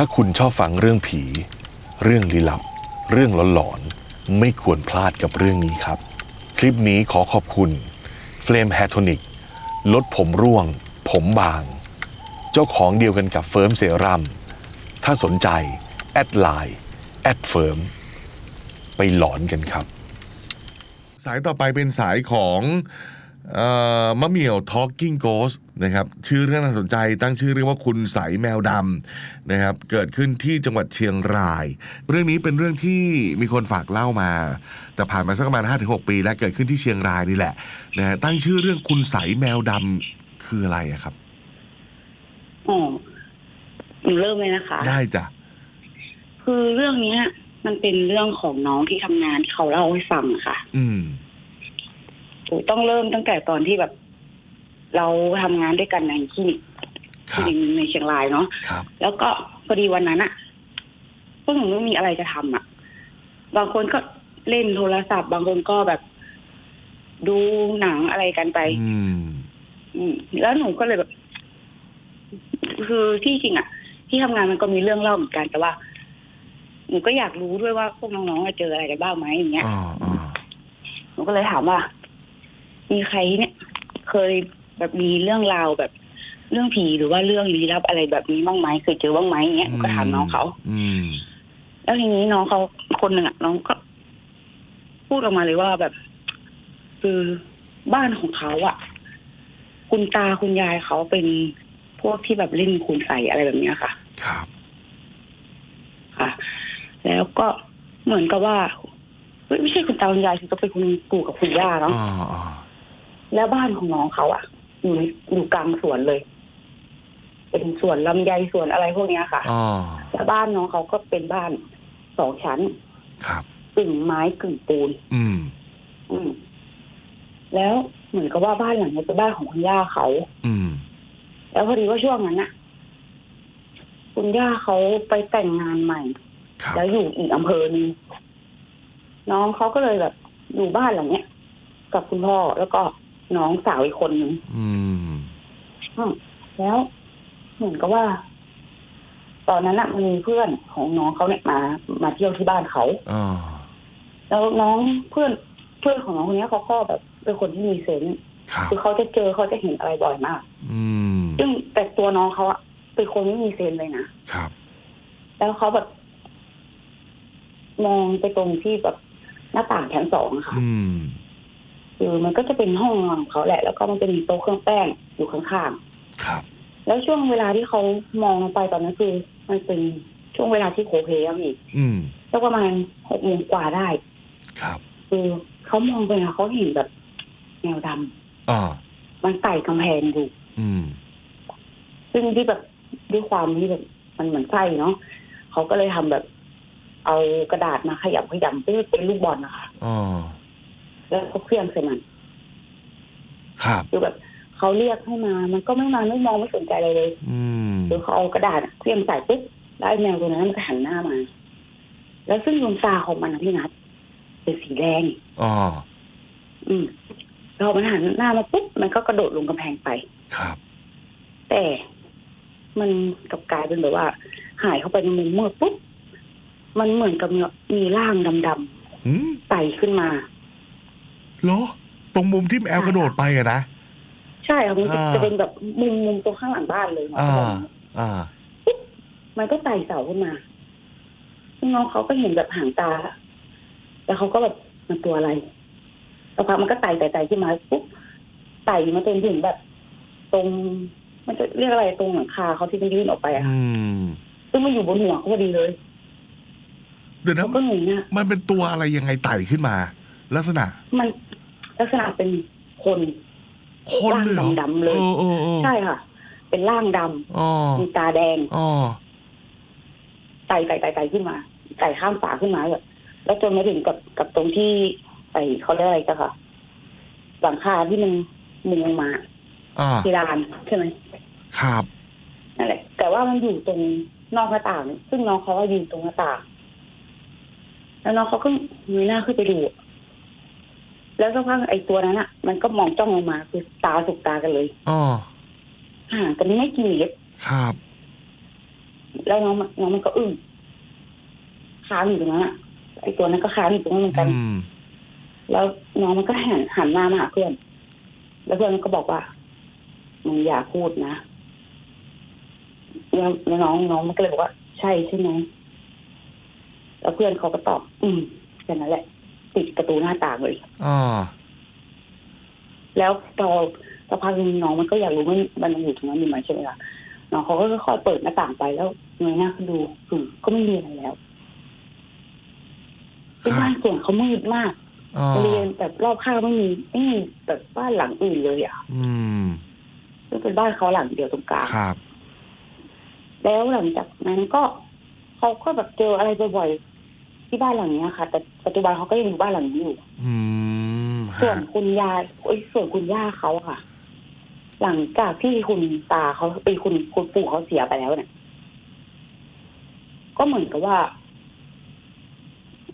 ถ้าคุณชอบฟังเรื่องผี เรื่องลี้ลับ เรื่องหลอนๆ ไม่ควรพลาดกับเรื่องนี้ครับ คลิปนี้ขอขอบคุณเฟลมแฮทอนิกลดผมร่วง ผมบาง เจ้าของเดียวกันกับเฟิร์มเซรั่มถ้าสนใจ แอดไลน์แอดเฟิร์มไปหลอนกันครับ สายต่อไปเป็นสายของ มะเหมี่ยว Talking Ghost นะครับชื่อเรื่องน่าสนใจตั้งชื่อเรื่องว่าคุณใสแมวดำนะครับเกิดขึ้นที่จังหวัดเชียงราย เรื่องนี้เป็นเรื่องที่มีคนฝากเล่ามา แต่ผ่านมาสักประมาณ 5-6 ปี แล้วเกิดขึ้นที่เชียงรายนี่แหละนะฮะตั้งชื่อเรื่องคุณใสแมวดำคืออะไรอะครับอ๋อหนูเริ่มเลยนะคะ ได้จ้ะคือเรื่องเนี้ย มันเป็นเรื่องของน้องที่ทำงานที่เขาเล่าให้ฟังอะค่ะ อืมหนู ต้องเริ่มตั้งแต่ตอนที่แบบ เราทำงานด้วยกันในคลินิกคคลิรับนิกในเชียงรายเนาะครับ แล้วก็พอดีวันนั้นอะพวกหนูไม่มีอะไรจะทำอะบางคนก็เล่นโทรศัพท์ บางคนก็แบบ ดูหนังอะไรกันไป อืม อืม แล้วหนูก็เลยแบบ คือที่จริงอะที่ทำงานมันก็มีเรื่องเล่าเหมือนกันแต่ว่าหนูก็อยากรู้ด้วยว่าพวกน้องๆอะเจออะไรกันบ้างไหมอย่างเงี้ยอ่าอ่าหนูก็เลยถามว่า มีใครเนี่ย เคยแบบมีเรื่องราวแบบเรื่องผีหรือว่าเรื่องลี้ลับอะไรแบบนี้บ้างไหมเคยเจอบ้างไหมอย่างเงี้ยหนูก็ถามน้องเขาอืม แล้วทีนี้น้องเขาคนหนึ่งอะน้องก็ พูดออกมาเลยว่าแบบ คือบ้านของเขาอะคุณตาคุณยายเขาเป็นพวกที่แบบเล่นคุณใส่อะไรแบบเนี้ยค่ะ ครับ ค่ะ แล้วก็เหมือนกับว่าเฮ้ยไม่ใช่คุณตาคุณยายคือก็เป็นคุณปู่กับคุณย่าเนาะอ่าอ่า แล้วบ้านของน้องเขาอะอยู่ในอยู่กลางสวนเลย เป็นสวนลำไยสวนอะไรพวกเนี้ยค่ะอ่าแล้วบ้านน้องเขาก็เป็นบ้านสองชั้นครับ กึ่งไม้กึ่งปูน อืม อืม แล้วเหมือนกับว่าบ้านหลังนี้เป็นบ้านของคุณย่าเขา อืม แล้วพอดีว่าช่วงนั้นน่ะ คุณย่าเขาไปแต่งงานใหม่ ครับ แล้วอยู่อีกอำเภอหนึงน้องเขาก็เลยแบบอยู่บ้านหลังเนี้ย กับคุณพ่อแล้วก็ น้องสาวอีกคนหนึ่งอืมอืมแล้วเหมือนกับว่า ตอนนั้นน่ะมันมีเพื่อนของน้องเขาเนี่ยมา มาเที่ยวที่บ้านเขาอ่าแล้วน้องเพื่อนเพื่อนของน้องคนเนี้ยเขาก็แบบเป็นคนที่มีเซนส์ครับคือเขาจะเจอเขาจะเห็นอะไรบ่อยมาก อืมซึ่งแต่ตัวน้องเขาอะเป็นคนไม่มีเซนส์เลยนะครับ แล้วเขาแบบ มองไปตรงที่แบบหน้าต่างชั้นสองอะค่ะ อืม คือมันก็จะเป็นห้องนอนของเขาแหละ แล้วก็มันจะมีโต๊ะเครื่องแป้งอยู่ข้างครับ ๆ แล้วช่วงเวลาที่เขามองลงไปตอนนั้นคือมันเป็นช่วงเวลาที่โคเพอะพี่อืมแล้วประมาณหกโมงกว่าได้ ครับ คือเขามองไปนะเขาเห็นแบบแนวดำอ่า มันไต่กำแพงอยู่ อืม ซึ่งที่แบบด้วยความที่แบบมันเหมือนไส้เนาะเขาก็เลยทำแบบ เอากระดาษมาขยำขยำเพื่อเป็นลูกบอลนะคะ อ่า แล้วก็เคลื่องใส่มันครับ คือแบบเขาเรียกให้มา มันก็ไม่มาไม่มองไม่สนใจอะไรเลยอืมหรือเขาเอากระดาษเคลื่องใส่ปุ๊บแล้วไอ้แมวตัวนั้นมันก็หันหน้ามา แล้วซึ่งดวงตาของมันนะพี่นัทเป็นสีแดงอ่าอืมพอมันหันหน้ามาปุ๊บมันก็กระโดดลงกำแพงไป ครับ แต่มันกลับกลายเป็นแบบว่า หายเข้าไปในมุมมืดปุ๊บ มันเหมือนกับมีร่างดำอืมๆไต่ขึ้นมา เหรอ ตรงมุมที่แอลกระโดดไปอะนะ ใช่ค่ะมันจะอ่า จะเป็นแบบมุมมุมตรงข้างหลังบ้านเลยนะอ่า อ่า มันก็ไต่เสาขึ้นมาซึ่งน้องเขาก็เห็นแบบหางตา แล้วเขาก็แบบมันตัวอะไรสักพักมันก็ไต่ไต่ไต่ขึ้นมาปุ๊บไต่มาจนถึงแบบ ตรง มันจะเรียกอะไรตรงหลังคาเขาที่มันยื่นออกไปอะอืมซึ่งมันอยู่บนหัวเขาพอดีเลยเดี๋ยวนะเขาก็หนีอะมันเป็นตัวอะไรยังไงไต่ขึ้นมา ลักษณะ มัน ลักษณะเป็นคนคนเลยเหรอร่างดำๆเลยเออเออเออใช่ค่ะ เป็นร่างดำอ๋อมีตาแดงอ๋อไต่ไต่ไต่ไต่ขึ้นมาไต่ข้ามฝาขึ้นมาแบบแล้วจนมาถึงกับกับตรงที่ไอเขาเรียกอะไรกันค่ะหลังคาที่มันมุงลงมาอ่าเพดานใช่ไหมครับนั่นแหละแต่ว่ามันอยู่ตรงนอกหน้าต่าง ซึ่งน้องเขาว่ายืนตรงหน้าต่าง แล้วน้องเขาก็มีหน้าขึ้นไปดู แล้วสักพักไอ้ตัวนั้นอะ มันก็มองจ้องลงมาคือตาสุกตากันเลยอ๋อห่างกันไม่กี่เมตรครับ แล้วน้องมันน้องมันก็อึ้งค้างอยู่ตรงนั้นอะไอตัวนั้นก็ค้างอยู่ตรงนั้นเหมือนกันอืมแล้วน้องมันก็หันหันหน้ามาหาเพื่อน แล้วเพื่อนมันก็บอกว่ามึงอย่าพูดนะแล้วแล้วน้องน้องมันก็เลยบอกว่า ใช่ใช่ไหมแล้วเพื่อนเขาก็ตอบ อืมแค่นั้นแหละ ติดประตูหน้าต่างเลยอ๋อแล้วพอสักพักหนึงน้องมันก็อยากรู้ว่ามันอยู่ตรงนั้นอยู่ไหมใช่ไหมล่ะน้องเขาก็ค่อยๆเปิดหน้าต่างไปแล้วเงยหน้าขึ้นดูอืมก็ไม่มีอะไรแล้วคที่รับบ้านส่วนเขามืดมากอ๋อบริเวณแบบรอบข้างไม่มีไม่มีแบบบ้านหลังอื่นเลยอะอืม ก็เป็นบ้านเขาหลังเดียวตรงกลาง ครับ แล้วหลังจากนั้นก็เขาก็แบบเจออะไรบ่อยๆ ที่บ้านหลังเนี้ยค่ะ แต่ปัจจุบันเขาก็ยังอยู่บ้านหลังนี้อยู่อืมส่วนฮะคุณยายเอ้ยส่วนคุณย่าเขาอะค่ะ หลังจากที่คุณตาเขาไปคุณคุณปู่เขาเสียไปแล้วเนี่ยก็เหมือนกับว่า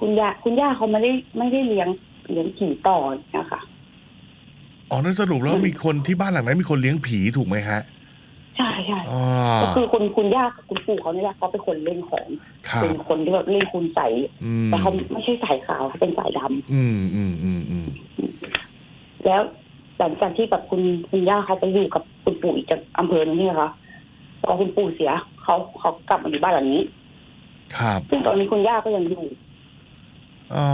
คุณย่าคุณย่าเขาไม่ได้ไม่ได้เลี้ยงเลี้ยงผีต่อนะคะอ๋อนั่นสรุปแล้วมีคนที่บ้านหลังนั้นมีคนเลี้ยงผีถูกไหมฮะ ใช่ใช่อ๋อก็คือคุณคุณย่ากับคุณปู่เขาเนี่ยแหละเขาเป็นคนเล่นของ ครับ เป็นคนที่แบบเล่นคุณใสยอืมแต่เขาไม่ใช่สายขาวเขาเป็นสายดำอืมอืมอืมอืมแล้วหลังจากที่แบบคุณคุณย่าเขาไปอยู่กับคุณปู่อีกจากอำเภอนึงนี่นะคะพอคุณปู่เสียเขาเขากลับมาอยู่บ้านหลังนี้ ครับซึ่งตอนนี้คุณย่าก็ยังอยู่ อ๋อ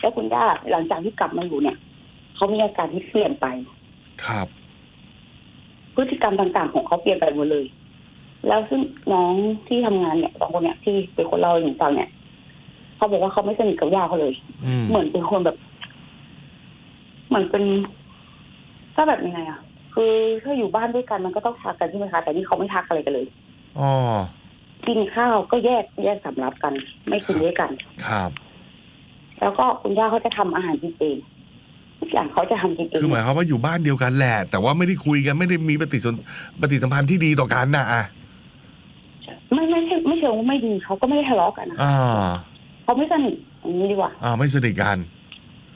แล้วคุณย่าหลังจากที่กลับมาอยู่เนี่ยเขามีอาการที่เปลี่ยนไป ครับ พฤติกรรมต่างๆ ของเขาเปลี่ยนไปหมดเลย แล้วซึ่งน้องที่ทำงานเนี่ยสองคนเนี่ยที่เป็นคนเล่าให้หนูฟังเนี่ยเขาบอกว่าเขาไม่สนิทกับย่าเขาเลยอืมเหมือนเป็นคนแบบ เหมือนเป็นก็แบบยังไงอะคือถ้าอยู่บ้านด้วยกันมันก็ต้องทักกันใช่ไหมคะแต่นี่เขาไม่ทักอะไรกันเลยอ๋อกินข้าวก็แยกแยกสำรับกัน ไม่กินด้วยกัน ครับ แล้วก็คุณย่าเขาจะทำอาหารกินเอง ทุกอย่างเขาจะทำกินเองคือหมายความว่าอยู่บ้านเดียวกันแหละ แต่ว่าไม่ได้คุยกันไม่ได้มีปฏิสนปฏิสัมพันธ์ที่ดีต่อกันนะอะไม่ไม่ใช่ไม่เชิงว่าไม่ดีเขาก็ไม่ได้ทะเลาะกันนะอ่าเขาไม่สนิทอย่างนี้ดีกว่า อ่า ไม่สนิทกัน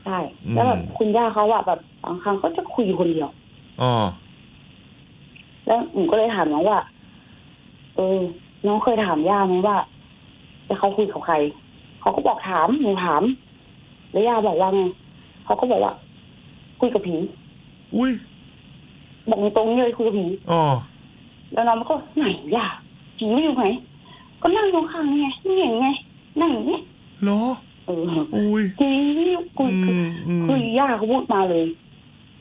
ใช่อืมแล้วแบบคุณย่าเขาอะแบบบางครั้งเขาจะคุยอยู่คนเดียวอ๋อแล้วหนูก็เลยถามน้องว่า เออ น้องเคยถามย่าไหมว่าจะเขาคุยกับใคร เขาก็บอกถามหนูถาม แล้วย่าบอกว่าไงเขาก็บอกว่า คุยกับผีอุ้ยบอกตรงๆเลยคุยกับผีอ๋อแล้วน้องมันก็ไหนย่าผีไม่อยู่ไหนก็นั่งตรงข้างนี่ไงนี่อย่างไงนั่งอย่างนี้เหรอเอออุ้ยทีนี้คุยอืมอืมคุยย่าเขาพูดมาเลย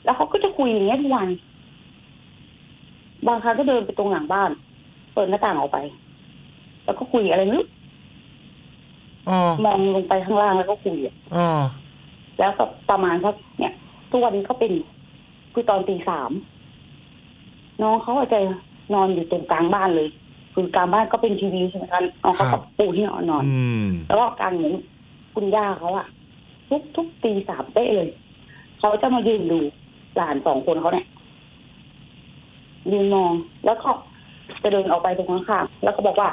แล้วเขาก็จะคุยอย่างเงี้ยทุกวันบางครั้งก็เดินไปตรงหลังบ้าน เปิดหน้าต่างออกไป แล้วก็คุยอะไรไม่รู้อ๋อมองลงไปข้างล่างแล้วก็คุยอะอ๋อแล้วก็ประมาณสักเนี่ย ทุกวันนี้ก็เป็นคือตอนตีสามน้องเขาอาจจะนอนอยู่ตรงกลางบ้านเลย คือกลางบ้านก็เป็นทีวีใช่ไหมคะน้องเขากับปูที่นอนนอนอืมแล้วก็กลางเหมือนคุณย่าเขาอะทุกทุกตีสามเป๊ะเลยเขาจะมายืนดูหลานสองคนเขาเนี่ยยืนมองแล้วก็จะเดินออกไปตรงข้างๆแล้วก็บอกว่า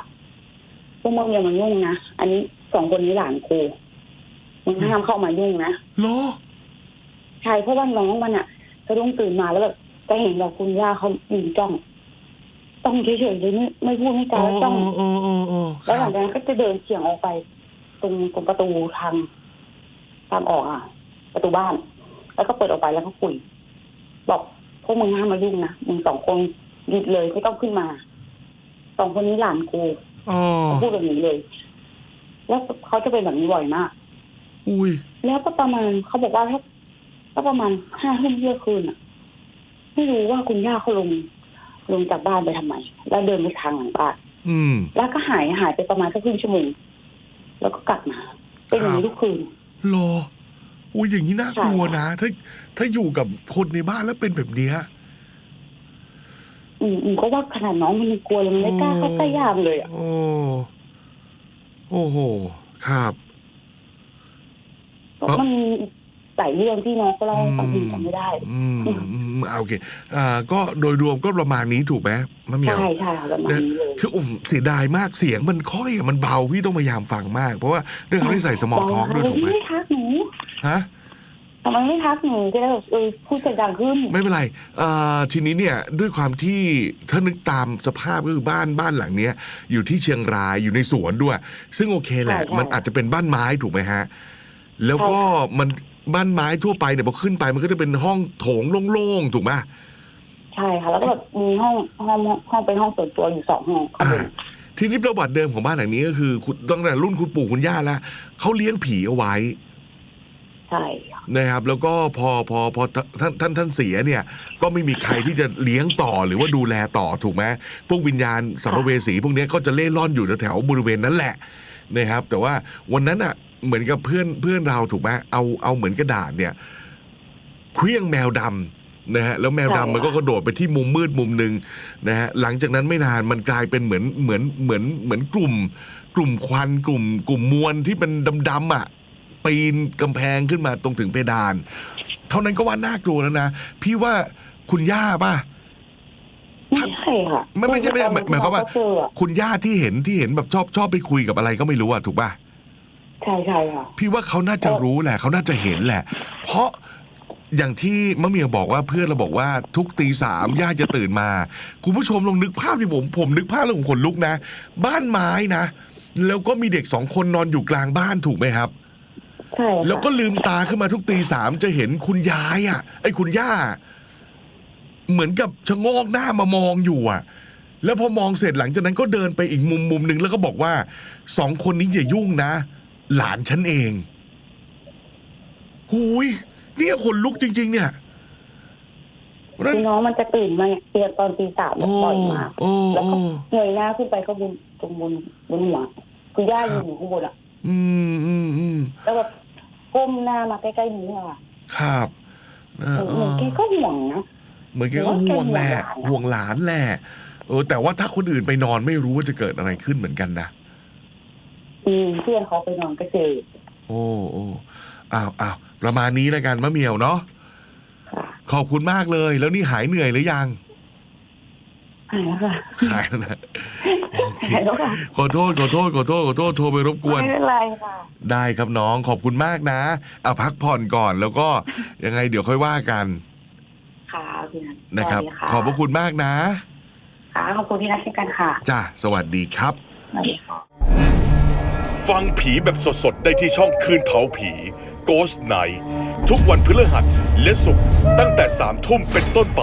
พวกมึงอย่ามายุ่งนะอันนี้สองคนนี้หลานครูมึงห้ามเข้ามายุ่งนะเหรอ ใช่เพราะว่าน้องมันอะสะดุ้งตื่นมาแล้วแบบจะเห็นแบบคุณย่าเขายืนจ้อง ต้องเฉยๆเลยไม่ไม่พูดไม่จาโอ้แล้วจ้องโอ้โอ้โอ้คแล้วหรัลับงจากนั้นก็จะเดินเฉียงออกไป ตรงตรงประตูทางทางออกอะ ประตูบ้าน แล้วก็เปิดออกไปแล้วก็คุย บอกพวกมึงห้ามมายุ่งนะมึงสองคนหยุดเลยไม่ต้องขึ้นมาสองคนนี้หลานกูอ๋อเขาพูดแบบนี้เลย แล้วเขาจะเป็นแบบนี้บ่อยมาก อุ้ย แล้วก็ประมาณเขาบอกว่าถ้า ก็ประมาณห้าทุ่มเที่ยงคืนอะ ไม่รู้ว่าคุณย่าเขาลง ลงจากบ้านไปทำไม แล้วเดินไปทางหลังบ้านอืม แล้วก็หายหายไปประมาณสักครึ่งชั่วโมงแล้วก็กลับมาเป็นอย่างนี้ทุกคืนเหรออุ้ยอย่างนี้น่ากลัวนะถ้าถ้าอยู่กับคนในบ้านแล้วเป็นแบบเนี้ยอืมอืมก็ว่าขนาดน้องมันยังกลัวเลยมันไม่กล้าเข้าใกล้ยามเลยอะโอ้โอ้โห ครับเพราะมันมี หลายเรื่องที่น้องก็เล่าให้ฟังที่จำไม่ได้ อืมอืมอืมอ่าโอเคอ่าก็โดยรวมก็ประมาณนี้ถูกไหมมะเหมียว ใช่ใช่ค่ะประมาณนี้เลย คือผมเสียดายมากเสียงมันค่อยอะมันเบาพี่ต้องพยายามฟังมาก เพราะว่าเรื่องเขาที่ใส่สมอลท็อกด้วยถูกไหมไม่ทักหนูฮะ ทำไมไม่ทักหนูจะได้แบบเออพูดเสียงดังขึ้น ไม่เป็นไรเอ่อทีนี้เนี่ยด้วยความที่ถ้านึกตามสภาพก็คือบ้านบ้านหลังเนี้ยอยู่ที่เชียงรายอยู่ในสวนด้วย ซึ่งโอเคแหละ ใช่ใช่มันอาจจะเป็นบ้านไม้ถูกไหมฮะ แล้วก็ใช่ค่ะมัน บ้านไม้ทั่วไปเนี่ยพอขึ้นไปมันก็จะเป็นห้องโถงโล่งๆถูกไหมใช่ค่ะ แล้วก็แบบมีห้องห้องห้องเป็นห้องส่วนตัวอยู่สองห้องข้างบนทีนี้ประวัติเดิมของบ้านหลังนี้ก็คือคุณตั้งแต่รุ่นคุณปู่คุณย่าแล้วเขาเลี้ยงผีเอาไว้ ใช่ค่ะนะครับ แล้วก็พอพอพอท่านท่านท่านเสียเนี่ย ก็ไม่มีใครที่จะเลี้ยงต่อหรือว่าดูแลต่อถูกไหมพวกวิญญาณสัมภเวสี พวกเนี้ยก็จะเล่ร่อนอยู่แถวๆบริเวณนั้นแหละนะครับ แต่ว่าวันนั้นอะ เหมือนกับเพื่อนเพื่อนเราถูกไหมเอาเอาเหมือนกระดาษเนี่ยเคลี้ยงแมวดำนะฮะแล้วแมวดำมันก็กระโดดไปที่มุมมืดมุมหนึ่งนะฮะหลังจากนั้นไม่นานมันกลายเป็นเหมือนเหมือนเหมือนเหมือนกลุ่ม กลุ่มควันกลุ่ม กลุ่มมวลที่เป็นดำๆอะปีนกำแพงขึ้นมาตรงถึงเพดาน เท่านั้นก็ว่าน่ากลัวแล้วนะพี่ว่าคุณย่าป่ะไม่ใช่ค่ะไม่ไม่ใช่ไม่ใช่หมายหมายความว่าเขเจออะคุณย่าที่เห็นที่เห็นแบบชอบชอบไปคุยกับอะไรก็ไม่รู้อะถูกป่ะใช่ใช่ค่ะ พี่ว่าเขาน่าจะรู้แหละ เขาน่าจะเห็นแหละ เพราะอย่างที่มะเมียบอกว่าเพื่อนเราบอกว่าทุกตีสามย่าจะตื่นมา คุณผู้ชมลองนึกภาพสิผมผมนึกภาพแล้วผมขนลุกนะ บ้านไม้นะ แล้วก็มีเด็กสองคนนอนอยู่กลางบ้านถูกไหมครับ ใช่ค่ะแล้วก็ลืมตาขึ้นมาทุกตีสามจะเห็นคุณยายอะไอ้คุณย่า เหมือนกับชะโงกหน้ามามองอยู่อะ แล้วพอมองเสร็จหลังจากนั้นก็เดินไปอีกมุมมุมหนึ่งแล้วก็บอกว่าสองคนนี้อย่ายุ่งนะ หลานฉันเองหูยเนี่ยขนลุกจริง ๆ เนี่ยนั่นคือน้องมันจะตื่นมาเตียตอนตีสามโอ้บ่อยมากโอ้แล้วโอ้ก็เงยหน้าขึ้นไปก็บนตรงบนบนหัวคุณย่ายืนอยู่ข้างบนอะอืมอืมอืมแล้วแบบก้มหน้ามาใกล้ๆหนูอะค่ะครับเออเหมือนเออแกก็ห่วงนะ เหมือนแกก็ห่วงแหละห่วงหลานแหละเออแต่ว่าถ้าคนอื่นไปนอนไม่รู้ว่าจะเกิดอะไรขึ้นเหมือนกันนะอื มเพื่อนเขาไปนอนก็เจอโอ้โอ้อ้าวอ้าวประมาณนี้แล้วกันมะเหมียวเนาะค่ะขอบคุณมากเลย แล้วนี่หายเหนื่อยหรือยัง หายแล้วค่ะหายแล้วนะโอเคหายแล้วค่ะขอโทษขอโทษขอโทษขอโทษโทรไปรบกวน ไม่เป็นไรค่ะ ได้ครับน้องขอบคุณมากนะเอาพักผ่อนก่อนแล้วก็ ยังไงเดี๋ยวค่อยว่ากันค่ะพี่นัทนะครับ ได้เลยขอบพระคุณมากนะค่ะขอบคุณพี่นัทเช่นกันค่ะจ้าสวัสดีครับ สวัสดีค่ะ ฟังผีแบบสดๆ ได้ที่ช่องคืนเผาผี Ghost Night ทุกวันพฤหัสและศุกร์ตั้งแต่3ทุ่มเป็นต้นไป